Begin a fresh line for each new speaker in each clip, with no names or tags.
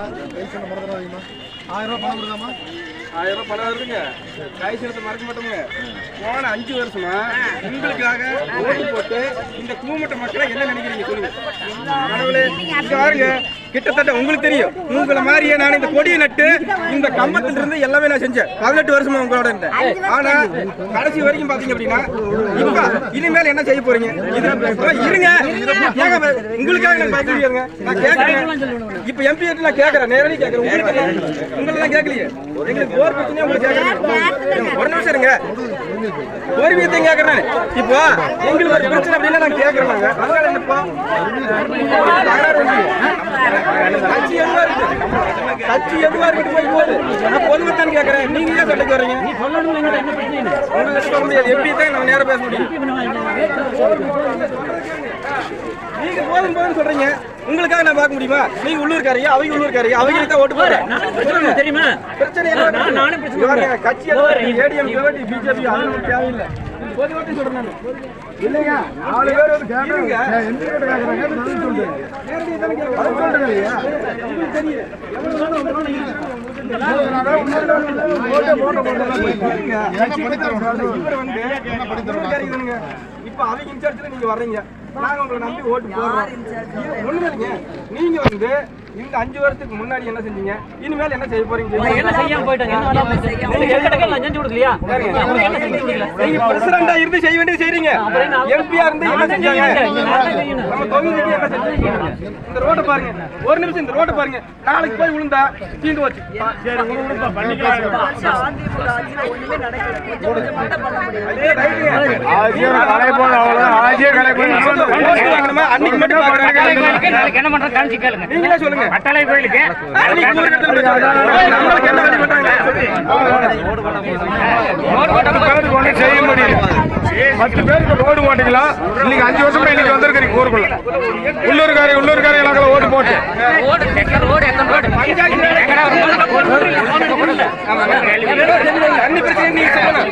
ஆயிரம் ரூபாய் பணம் கொடுக்காமா.
ஆயிரம் ரூபாய் பணம் வருதுங்க. காய்ச்சலத்தை மறக்க மாட்டோங்க போன அஞ்சு வருஷமா உங்களுக்காக ஓட்டு போட்டு இந்த கூமட்ட மக்களை என்ன நினைக்கிறீங்க சொல்லுங்க? கடவுளே, இங்க பாருங்க. கிட்டத்தட்ட உங்களுக்கு தெரியும். உங்களை மாதிரியே நான் இந்த கொடியை நட்டு இந்த கம்பத்துல இருந்து எல்லாமே நான் செஞ்சேன். பதினெட்டு வருஷமா உங்களோட இருந்தேன். ஆனா கடைசி வரைக்கும் பாத்தீங்க அப்படின்னா இப்ப இனிமேல் என்ன செய்ய போறீங்க? இருங்க. உங்களுக்காக நான் பயப்படுறேங்க நான் கேட்கறேன் இப்ப எம்பி நான் கேட்கறேன் நேரடி கேட்கறேன் உங்களுக்கு என்ன? உங்களை கேட்கலையே எங்களுக்கு போர் பிரச்சனையே உங்களுக்கு கேட்கறேன் ஒரு நிமிஷம் இருங்க. ஒரு விஷயத்தையும் கேட்கறேன் இப்போ எங்களுக்கு ஒரு பிரச்சனை அப்படின்னா நான் கேட்கறேன் நாங்க. அதனால என்னப்பா? தகராறு கட்சி கட்சி எதுவா இருக்கு போய் போகுது. நான் பொதுமத்தான் கேட்கறேன் நீங்க ஏன் சண்டைக்கு வர்றீங்க? உங்களுக்கு சொல்ல முடியாது. எம்பி தான் நம்ம நேரம் பேச முடியும். நீங்க போதும் போதும் சொல்றீங்க. உங்களுக்காக நான் பார்க்க முடியுமா? நீங்க உள்ளூர்காரங்க அவங்க உள்ளூர்காரங்க அவங்களுக்கு தான் ஓட்டு சொல்லுங்க
தெரியுமா?
பிரச்சனை என்ன நானும் பிரச்சனை கட்சி ஏடிஎம் பிஜேபி நமக்கு தேவையில்லை. பொது ஓட்டு சொல்றேன் நான்.
இல்லைங்க நாலு பேர் வந்து கேட்கறாங்க எந்த கேட்கறாங்க சொல்றேன் இல்லையா?
இப்ப அவங்க இன்சார்ஜ்ல நீங்க வர்றீங்க நாங்க உங்களை நம்பி ஓட்டு போடுறோம். இல்லைங்க நீங்க வந்து இந்த அஞ்சு வருஷத்துக்கு முன்னாடி என்ன செஞ்சீங்க? இனிமேல் என்ன செய்ய போறீங்க?
என்ன செய்யாம போயிட்டாங்க? என்ன வேணாலும் போயிட்டாங்க. உங்களுக்கு எந்த இடத்துல நான் செஞ்சு கொடுக்கலையா? உங்களுக்கு என்ன செஞ்சு கொடுக்கல?
நீங்க பிரசிடண்டா இருந்து செய்ய வேண்டியது செய்றீங்க. எம்பியா இருந்து என்ன செஞ்சாங்க? நம்ம தொகுதிக்கு என்ன செஞ்சாங்க இந்த ரோட்டை பாருங்க. ஒரு நிமிஷம் இந்த ரோட்டை பாருங்க. நாளைக்கு போய் விழுந்தா தீண்டு வச்சு
என்ன கேளுங்க.
நீங்களே சொல்லுங்க.
பட்டாளை கோயிலுக்கு?
பேருக்கு ஒண்ணும் செய்ய முடியல பத்து பேருக்கு ரோடு போட்டீங்களா? இன்னைக்கு அஞ்சு வருஷமா
ரோடு எத்தனை ரோடு எத்தனை ரோடு
தண்ணி பிரச்சனை நீங்க செய்யணும்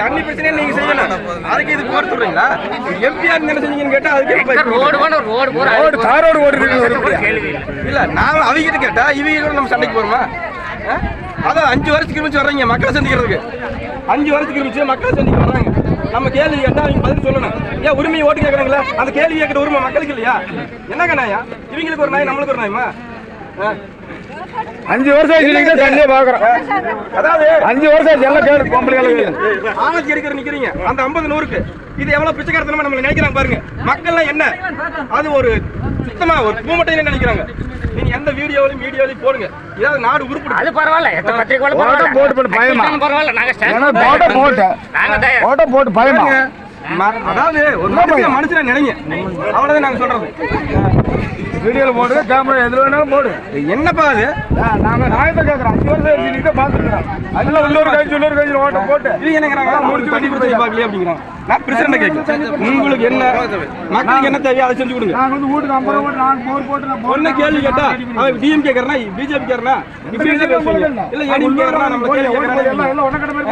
தண்ணி பிரச்சனை நீங்க செய்யணும் அதுக்கு இது போட்டு சொல்றீங்களா எம்பிஆர் என்ன செஞ்சீங்கன்னு கேட்டா அதுக்கு
ரோடு வேணும் ரோடு போற
ரோடு தார் ரோடு ஓட்டு
கேள்வி இல்லை
இல்ல நான் அவங்க கிட்ட கேட்டா இவங்க கூட நம்ம சண்டைக்கு போறோமா அதான் அஞ்சு வருஷத்துக்கு இருந்துச்சு வர்றீங்க மக்களை சந்திக்கிறதுக்கு. அஞ்சு வருஷத்துக்கு இருந்துச்சு மக்களை சந்திக்க வர்றாங்க. நம்ம கேள்வி கேட்டா அவங்க பதில் சொல்லணும். ஏன் உரிமையை ஓட்டு கேட்கறாங்களா அந்த கேள்வி கேட்கிற உரிமை மக்களுக்கு இல்லையா? என்னங்க நாயா? இவங்களுக்கு ஒரு நாய் நம்மளுக்கு ஒரு நாயமா?
அஞ்சு வருஷம் தண்ணியே பாக்குறோம்.
அதாவது
அஞ்சு வருஷம் எல்லாம் கேடு பொம்பளைகளுக்கு
ஆணத்தி எடுக்கிற நிக்கிறீங்க. அந்த 50 நூறுக்கு. இது எவ்வளவு பிச்சைக்காரத்தனமா நம்மள நினைக்கிறாங்க பாருங்க. மக்கள்லாம் என்ன? அது ஒரு சுத்தமா ஒரு பூமட்டையில நினைக்கிறாங்க. எந்த வீடியோவிலும் மீடியாவிலும் போடுங்க. ஏதாவது நாடு உருப்பிடு.
அது பரவாயில்ல. எத்தனை பத்திரிக்கை
போட்டு போட்டு பயமா?
பரவாயில்ல. நாங்க
போட்ட போட்டு.
நாங்க
ஓட்ட போட்டு பயமா?
அதாவது ஒரு மனுஷனை நினைங்க. அவ்வளவுதான் நாங்க சொல்றது.
வீடியோல போடு கேமரா எதுல வேணாலும் போடு.
என்னப்பா அது?
நாங்க நாயத்தை கேக்குறோம். அஞ்சு வருஷம் தான் பாத்துக்கிறோம் அதுல உள்ளூர் கழிச்சு உள்ளூர் கழிச்சு ஓட்ட போட்டு.
இவங்க என்னங்கிறாங்க மூணு தண்ணி பிரச்சனை பார்க்கலையே அப்படிங்கிறாங்க நான் பிரசிடண்ட் கேட்கிறேன் உங்களுக்கு என்ன? மக்களுக்கு என்ன தேவையோ அதை செஞ்சு கொடுங்க.
நாங்க வந்து வீட்டுக்கு ஐம்பது போட்டு நான் போர் போட்டு நான்
ஒண்ணு கேள்வி கேட்டா அவன் டிஎம்கே காரனா? பிஜேபி காரனா? இப்படி இல்ல ஏடிஎம் காரனா? நம்ம
எல்லாம் உனக்கட மாதிரி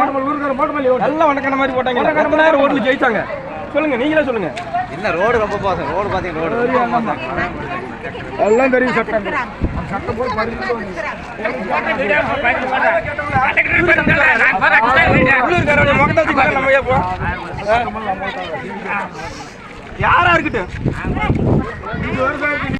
போட்டு ஓட்டு.
எல்லாம் உனக்கான மாதிரி போட்டாங்க? எத்தனை நேரம் ஓட்டுல ஜெயிச்சாங்க? சொல்லுங்க நீங்களே சொல்லுங்க.
என்ன ரோடு ரொம்ப மோசம் ரோடு பாத்தீங்க ரோடு
எல்லாம் தெரியும் சட்டம். சட்டம். போய்
கேட்போம் யாரா இருக்கட்டும்?